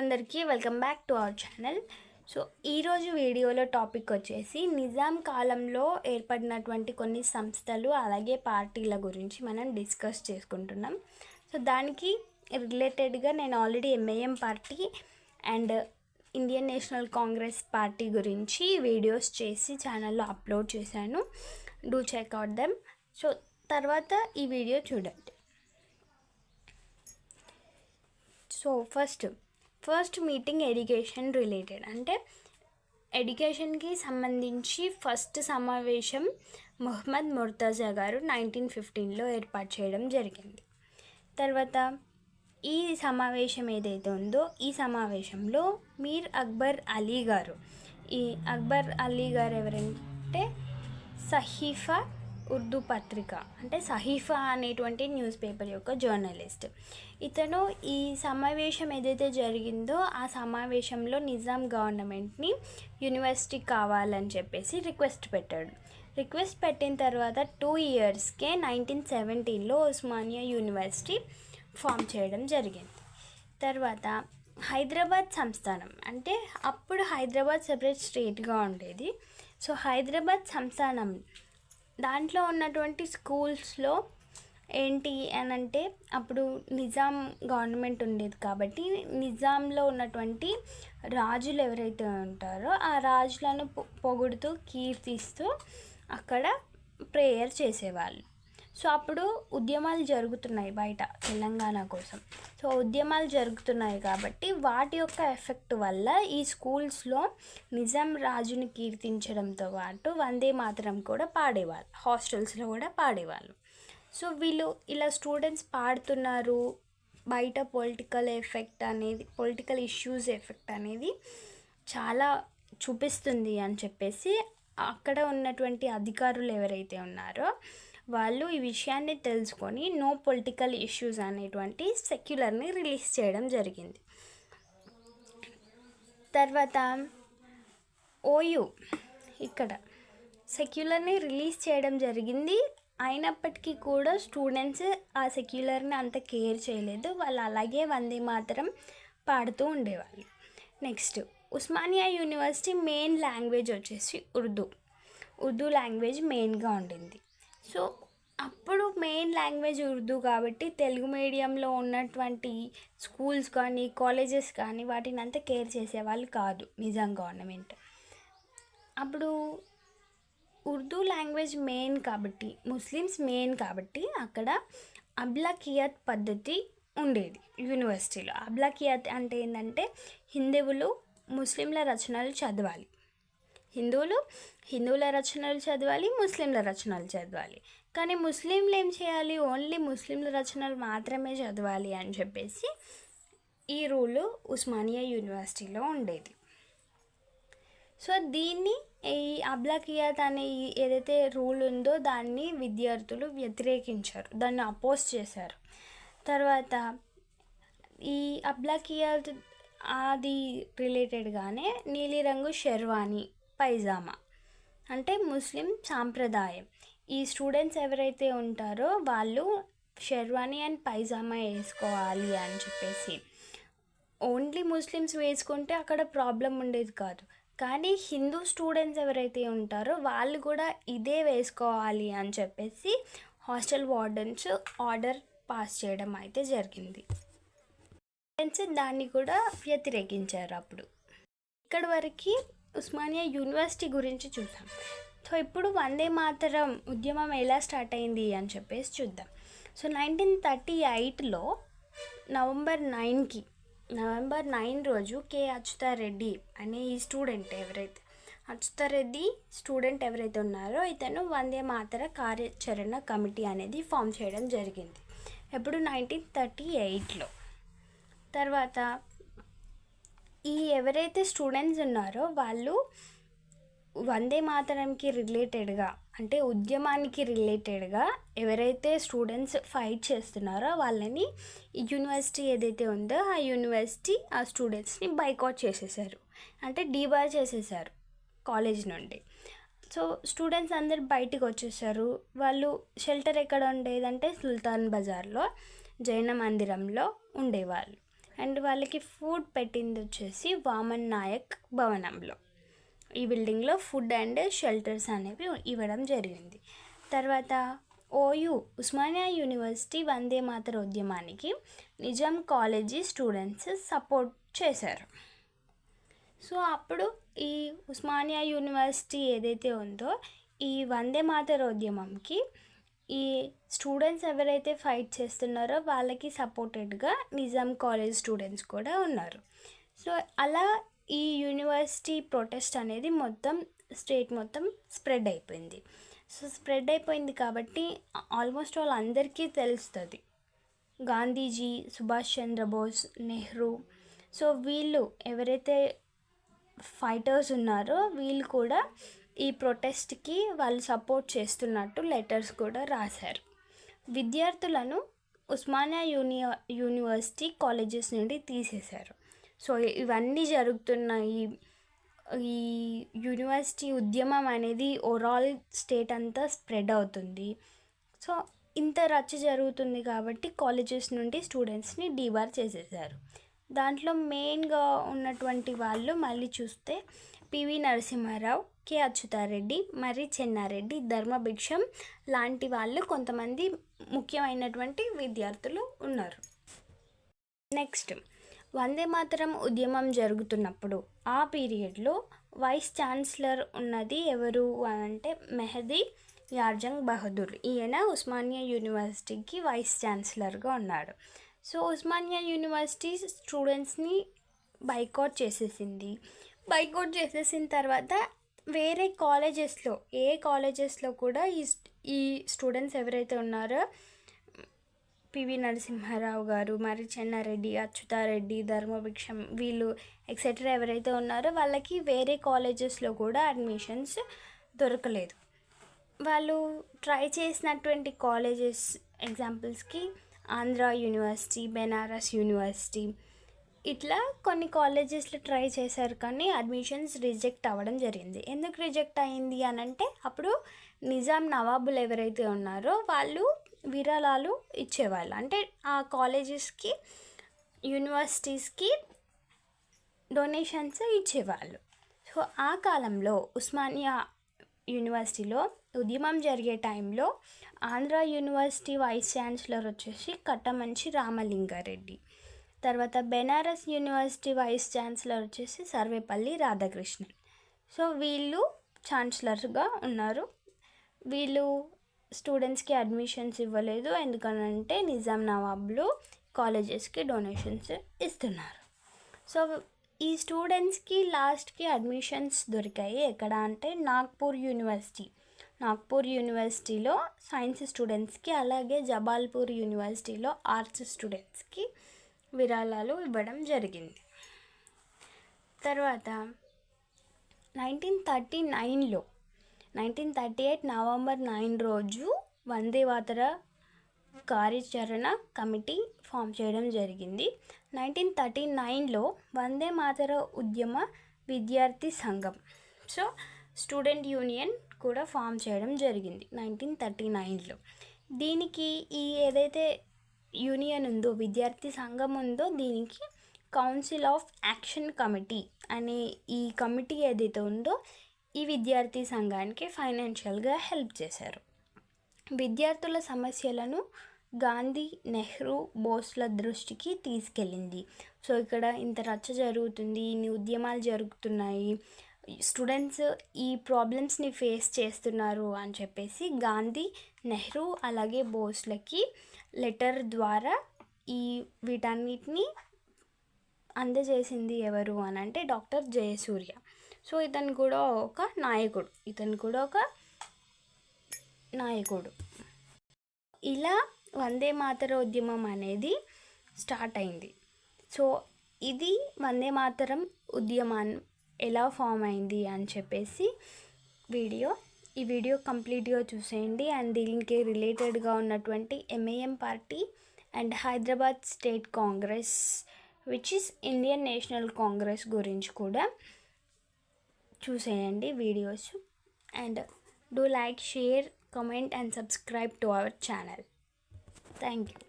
అందరికీ welcome back to our channel. So ఈరోజు వీడియోలో టాపిక్ వచ్చేసి నిజాం కాలంలో ఏర్పడినటువంటి కొన్ని సంస్థలు అలాగే పార్టీల గురించి మనం డిస్కస్ చేసుకుంటున్నాం. సో దానికి రిలేటెడ్గా నేను already MIM party and Indian National Congress party గురించి వీడియోస్ చేసి ఛానల్లో అప్లోడ్ చేశాను. Do checkout them. సో తర్వాత ఈ వీడియో చూడండి. So first first meeting education related. అంటే ఎడ్యుకేషన్కి సంబంధించి ఫస్ట్ సమావేశం మొహమ్మద్ ముర్తజా గారు నైన్టీన్ ఫిఫ్టీన్లో ఏర్పాటు చేయడం జరిగింది. తర్వాత ఈ సమావేశం ఏదైతే ఉందో ఈ సమావేశంలో మీర్ అక్బర్ అలీ గారు. ఈ అక్బర్ అలీ గారు ఎవరంటే సహీఫా ఉర్దూ పత్రిక అంటే సహీఫా అనేటువంటి న్యూస్ పేపర్ యొక్క జర్నలిస్ట్. ఇతను ఈ సమావేశం ఏదైతే జరిగిందో ఆ సమావేశంలో నిజాం గవర్నమెంట్ని యూనివర్సిటీ కావాలని చెప్పేసి రిక్వెస్ట్ పెట్టాడు. రిక్వెస్ట్ పెట్టిన తర్వాత టూ ఇయర్స్కే నైన్టీన్ సెవెంటీన్లో ఉస్మానియా యూనివర్సిటీ ఫామ్ చేయడం జరిగింది. తర్వాత హైదరాబాద్ సంస్థానం అంటే అప్పుడు హైదరాబాద్ సెపరేట్ స్టేట్గా ఉండేది. సో హైదరాబాద్ సంస్థానం దాంట్లో ఉన్నటువంటి స్కూల్స్లో ఏంటి అని అంటే అప్పుడు నిజాం గవర్నమెంట్ ఉండేది కాబట్టి నిజాంలో ఉన్నటువంటి రాజులు ఎవరైతే ఉంటారో ఆ రాజులను పొ- పొగుడుతూ కీర్తిస్తూ అక్కడ ప్రేయర్ చేసేవాళ్ళు. సో అప్పుడు ఉద్యమాలు జరుగుతున్నాయి బయట తెలంగాణ కోసం. సో ఉద్యమాలు జరుగుతున్నాయి కాబట్టి వాటి యొక్క ఎఫెక్ట్ వల్ల ఈ స్కూల్స్లో నిజాం రాజుని కీర్తించడంతో పాటు వందే మాత్రం కూడా పాడేవాళ్ళు హాస్టల్స్లో కూడా పాడేవాళ్ళు. సో వీళ్ళు ఇలా స్టూడెంట్స్ పాడుతున్నారు బయట పొలిటికల్ ఎఫెక్ట్ అనేది పొలిటికల్ ఇష్యూస్ ఎఫెక్ట్ అనేది చాలా చూపిస్తుంది అని చెప్పేసి అక్కడ ఉన్నటువంటి అధికారులు ఎవరైతే ఉన్నారో వాళ్ళు ఈ విషయాన్ని తెలుసుకొని నో పొలిటికల్ ఇష్యూస్ అనేటువంటి సెక్యులర్ని రిలీజ్ చేయడం జరిగింది. తర్వాత ఓయు ఇక్కడ సెక్యులర్ని రిలీజ్ చేయడం జరిగింది. అయినప్పటికీ కూడా స్టూడెంట్స్ ఆ సెక్యులర్ని అంత కేర్ చేయలేదు. వాళ్ళు అలాగే వందే మాత్రం పాడుతూ ఉండేవాళ్ళు. Next Osmania university main language వచ్చేసి ఉర్దూ. ఉర్దూ లాంగ్వేజ్ మెయిన్గా ఉండింది. సో అప్పుడు మెయిన్ లాంగ్వేజ్ ఉర్దూ కాబట్టి తెలుగు మీడియంలో ఉన్నటువంటి స్కూల్స్ కానీ కాలేజెస్ కానీ వాటిని అంతా కేర్ చేసేవాళ్ళు కాదు నిజాం గవర్నమెంట్ అప్పుడు ఉర్దూ లాంగ్వేజ్ మెయిన్ కాబట్టి ముస్లిమ్స్ మెయిన్ కాబట్టి అక్కడ అబ్లాకియత్ పద్ధతి ఉండేది యూనివర్సిటీలో అబ్లాకియత్ అంటే ఏంటంటే హిందువులు ముస్లింల రచనలు చదవాలి. హిందువులు హిందువుల రచనలు చదవాలి ముస్లింల రచనలు చదవాలి. కానీ ముస్లింలు ఏం చేయాలి? ఓన్లీ ముస్లింల రచనలు మాత్రమే చదవాలి అని చెప్పేసి ఈ రూలు ఉస్మానియా యూనివర్సిటీలో ఉండేది. సో దీన్ని ఈ అబ్లాకియాత్ అనే ఏదైతే రూల్ ఉందో దాన్ని విద్యార్థులు వ్యతిరేకించారు. దాన్ని అపోజ్ చేశారు. తర్వాత ఈ అబ్లాకియాత్ అది రిలేటెడ్గానే నీలిరంగు షెర్వాణి పైజామా. అంటే ముస్లిం సాంప్రదాయం. ఈ స్టూడెంట్స్ ఎవరైతే ఉంటారో వాళ్ళు షెర్వానీ అండ్ పైజామా వేసుకోవాలి అని చెప్పేసి. ఓన్లీ ముస్లిమ్స్ వేసుకుంటే అక్కడ ప్రాబ్లం ఉండేది కాదు. కానీ హిందూ స్టూడెంట్స్ ఎవరైతే ఉంటారో వాళ్ళు కూడా ఇదే వేసుకోవాలి అని చెప్పేసి హాస్టల్ వార్డెన్స్ ఆర్డర్ పాస్ చేయడం అయితే జరిగింది. స్టూడెంట్స్ దాన్ని కూడా వ్యతిరేకించారు అప్పుడు. ఇక్కడ వరకు ఉస్మానియా యూనివర్సిటీ గురించి చూసాం సో ఇప్పుడు వందే మాతరం ఉద్యమం ఎలా స్టార్ట్ అయింది అని చెప్పేసి చూద్దాం. సో నైన్టీన్ థర్టీ ఎయిట్లో నవంబర్ నైన్కి నవంబర్ నైన్ రోజు కె అచ్యుతారెడ్డి అనే ఈ స్టూడెంట్ ఎవరైతే అచ్యుతారెడ్డి స్టూడెంట్ ఎవరైతే ఉన్నారో ఇతను వందే మాతర కార్యాచరణ కమిటీ అనేది ఫామ్ చేయడం జరిగింది. ఎప్పుడు? నైన్టీన్ థర్టీ ఎయిట్లో. తర్వాత ఈ ఎవరైతే స్టూడెంట్స్ ఉన్నారో వాళ్ళు వందే మాతరంకి రిలేటెడ్గా అంటే ఉద్యమానికి రిలేటెడ్గా ఎవరైతే స్టూడెంట్స్ ఫైట్ చేస్తున్నారో వాళ్ళని యూనివర్సిటీ ఏదైతే ఉందో ఆ యూనివర్సిటీ ఆ స్టూడెంట్స్ని బైకాట్ చేసేసారు. అంటే డీబార్ చేసేసారు కాలేజ్ నుండి. సో స్టూడెంట్స్ అందరు బయటికి వచ్చేసారు. వాళ్ళు షెల్టర్ ఎక్కడ ఉండేదంటే సుల్తాన్ బజార్లో జైన మందిరంలో ఉండేవాళ్ళు. అండ్ వాళ్ళకి ఫుడ్ పెట్టింది వచ్చేసి వామన్ నాయక్ భవనంలో. ఈ బిల్డింగ్లో ఫుడ్ అండ్ షెల్టర్స్ అనేవి ఇవ్వడం జరిగింది. తర్వాత ఓయూ ఉస్మానియా యూనివర్సిటీ వందే మాతర ఉద్యమానికి నిజాం కాలేజీ స్టూడెంట్స్ సపోర్ట్ చేశారు. సో అప్పుడు ఈ ఉస్మానియా యూనివర్సిటీ ఏదైతే ఉందో ఈ వందే మాతర ఉద్యమంకి ఈ స్టూడెంట్స్ ఎవరైతే ఫైట్ చేస్తున్నారో వాళ్ళకి సపోర్టెడ్గా నిజాం కాలేజ్ స్టూడెంట్స్ కూడా ఉన్నారు. సో అలా ఈ యూనివర్సిటీ ప్రొటెస్ట్ అనేది మొత్తం స్టేట్ మొత్తం స్ప్రెడ్ అయిపోయింది. సో స్ప్రెడ్ అయిపోయింది కాబట్టి ఆల్మోస్ట్ ఆల్ అందరికీ తెలుస్తుంది. గాంధీజీ సుభాష్ చంద్రబోస్ నెహ్రూ. సో వీళ్ళు ఎవరైతే ఫైటర్స్ ఉన్నారో వీళ్ళు కూడా ఈ ప్రొటెస్ట్కి వాళ్ళు సపోర్ట్ చేస్తున్నట్టు లెటర్స్ కూడా రాశారు. విద్యార్థులను ఉస్మానియా యూని యూనివర్సిటీ కాలేజెస్ నుండి తీసేశారు. సో ఇవన్నీ జరుగుతున్న ఈ ఈ యూనివర్సిటీ ఉద్యమం అనేది ఓవరాల్ స్టేట్ అంతా స్ప్రెడ్ అవుతుంది. సో ఇంత రచ్చ జరుగుతుంది కాబట్టి కాలేజెస్ నుండి స్టూడెంట్స్ని డీబార్ చేసేసారు దాంట్లో మెయిన్గా ఉన్నటువంటి వాళ్ళు మళ్ళీ చూస్తే పివి నరసింహారావు కె. అచ్యుతారెడ్డి మరి చెన్నారెడ్డి ధర్మభిక్షం లాంటి వాళ్ళు కొంతమంది ముఖ్యమైనటువంటి విద్యార్థులు ఉన్నారు. నెక్స్ట్ వందే మాతరం ఉద్యమం జరుగుతున్నప్పుడు ఆ పీరియడ్లో వైస్ ఛాన్సలర్ ఉన్నది ఎవరు అంటే మెహదీ యార్జంగ్ బహదూర్. ఈయన ఉస్మానియా యూనివర్సిటీకి వైస్ ఛాన్సలర్గా ఉన్నాడు. సో ఉస్మానియా యూనివర్సిటీ స్టూడెంట్స్ని బైకౌట్ చేసేసింది. బైకౌట్ చేసేసిన తర్వాత వేరే కాలేజెస్లో ఏ కాలేజెస్లో కూడా ఈ ఈ స్టూడెంట్స్ ఎవరైతే ఉన్నారో పివి నరసింహారావు గారు మరి చెన్నారెడ్డి అచ్యుతారెడ్డి ధర్మభిక్షం వీళ్ళు ఎక్సెట్రా ఎవరైతే ఉన్నారో వాళ్ళకి వేరే కాలేజెస్లో కూడా అడ్మిషన్స్ దొరకలేదు. వాళ్ళు ట్రై చేసినటువంటి కాలేజెస్ ఎగ్జాంపుల్స్కి ఆంధ్ర యూనివర్సిటీ బెనారస్ యూనివర్సిటీ. ఇట్లా కొన్ని కాలేజెస్లో ట్రై చేశారు కానీ అడ్మిషన్స్ రిజెక్ట్ అవ్వడం జరిగింది. ఎందుకు రిజెక్ట్ అయింది అని అంటే అప్పుడు నిజాం నవాబులు ఎవరైతే ఉన్నారో వాళ్ళు విరాళాలు ఇచ్చేవాళ్ళు. అంటే ఆ కాలేజెస్కి యూనివర్సిటీస్కి డొనేషన్స్ ఇచ్చేవాళ్ళు. సో ఆ కాలంలో ఉస్మానియా యూనివర్సిటీలో ఉద్యమం జరిగే టైంలో ఆంధ్ర యూనివర్సిటీ వైస్ ఛాన్సలర్ వచ్చేసి కట్టమంచి రామలింగారెడ్డి. తర్వాత బెనారస్ యూనివర్సిటీ వైస్ ఛాన్సలర్ వచ్చేసి సర్వేపల్లి రాధాకృష్ణన్. సో వీళ్ళు ఛాన్సలర్గా ఉన్నారు. వీళ్ళు స్టూడెంట్స్కి అడ్మిషన్స్ ఇవ్వలేదు. ఎందుకనంటే నిజాం నవాబ్లు కాలేజెస్కి డొనేషన్స్ ఇస్తున్నారు. సో ఈ స్టూడెంట్స్కి లాస్ట్కి అడ్మిషన్స్ దొరికాయి. ఎక్కడ అంటే నాగ్పూర్ యూనివర్సిటీ. నాగ్పూర్ యూనివర్సిటీలో సైన్స్ స్టూడెంట్స్కి అలాగే జబాల్పూర్ యూనివర్సిటీలో ఆర్ట్స్ స్టూడెంట్స్కి విరాళాలు ఇవ్వడం జరిగింది. తర్వాత నైన్టీన్ థర్టీ నైన్లో nineteen thirty eight November nine రోజు వందే మాతర కార్యాచరణ కమిటీ ఫామ్ చేయడం జరిగింది. నైన్టీన్ థర్టీ నైన్లో వందే మాతర ఉద్యమ విద్యార్థి సంఘం. సో స్టూడెంట్ యూనియన్ కూడా ఫామ్ చేయడం జరిగింది నైన్టీన్ థర్టీ నైన్లో. దీనికి ఈ ఏదైతే యూనియన్ ఉందో విద్యార్థి సంఘం ఉందో దీనికి కౌన్సిల్ ఆఫ్ యాక్షన్ కమిటీ అనే ఈ కమిటీ ఏదైతే ఉందో ఈ విద్యార్థి సంఘానికి ఫైనాన్షియల్గా హెల్ప్ చేశారు. విద్యార్థుల సమస్యలను గాంధీ నెహ్రూ బోస్ల దృష్టికి తీసుకెళ్ళింది. సో ఇక్కడ ఇంత రచ్చ జరుగుతుంది ఇన్ని ఉద్యమాలు జరుగుతున్నాయి స్టూడెంట్స్ ఈ ప్రాబ్లమ్స్ని ఫేస్ చేస్తున్నారు అని చెప్పేసి గాంధీ నెహ్రూ అలాగే బోస్లకి లెటర్ ద్వారా ఈ వీటన్నిటిని అందజేసింది ఎవరు అని అంటే డాక్టర్ జయసూర్య. సో ఇతను కూడా ఒక నాయకుడు. ఇతను కూడా ఒక నాయకుడు. ఇలా వందే మాతర ఉద్యమం అనేది స్టార్ట్ అయింది. సో ఇది వందే మాతరం ఉద్యమాన్ని ఎలా ఫామ్ అయింది అని చెప్పేసి వీడియో ఈ వీడియో కంప్లీట్గా చూసేయండి. అండ్ దీనికి రిలేటెడ్గా ఉన్నటువంటి MIM party and Hyderabad state Congress which is Indian National Congress గురించి కూడా చూసేయండి videos. And do like share comment and subscribe to our channel. Thank you